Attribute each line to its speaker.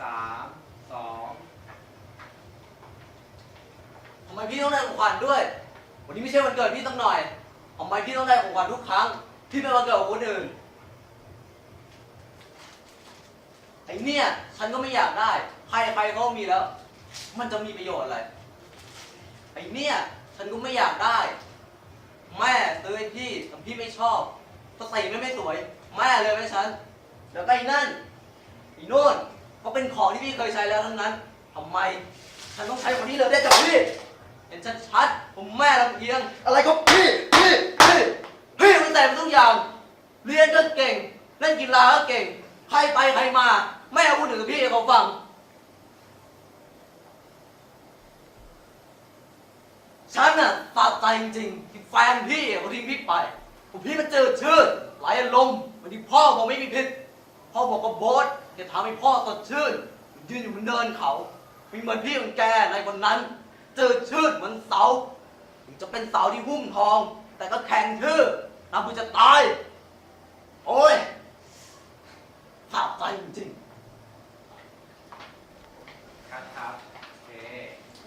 Speaker 1: สามสองทำไมพี่ต้องได้ของขวัญด้วย วันนี้ไม่ใช่วันเกิดพี่ต้องหน่อยทำไมพี่ต้องได้ของขวัญทุกครั้ง ที่เป็นวันเกิดของคนอื่น ไอเนี่ย ฉันก็ไม่อยากได้ ใครใครเขามีแล้ว มันจะมีประโยชน์อะไร ไอเนี่ย ฉันก็ไม่อยากได้ แม่ซื้อให้พี่แต่พี่ไม่ชอบก็ใส่ไม่ไม่สวย แม่เลยแม่ฉัน แล้วก็ไอ้นั่นไอ้นู่น ก็เป็นของที่พี่เคยใช้แล้วทั้งนั้นทำไมฉันต้องใช้คนนี้เลยได้จากพี่ เห็นชัดๆผมแม่ลำเอียง
Speaker 2: อะไรก็พี่พี่พี่
Speaker 1: พี่มันแต่งทุกอย่าง เรียนก็เก่ง เล่นกีฬาก็เก่ง ใครไปใครมาแม่พูดถึงพี่ให้เขาฟัง ฉันน่ะตัดใจจริงๆที่แฟนพี่อะเขาทิ้งพี่ไปผมพี่มันเจอชื่อหลายอารมณ์วันที่พ่อบอกไม่มีผิด พ่อบอกกับโบ๊ทจะทำให้พ่อสดชื่นยืนอยู่บนเนินเขามีเหมือนพี่ของแกในคนนั้น เจอชื่นเหมือนเสาถึงจะเป็นเสาที่หุ้มทอง แต่ก็แข็งชื่อน้ำกูจะตาย โอ้ยขาดใจจริง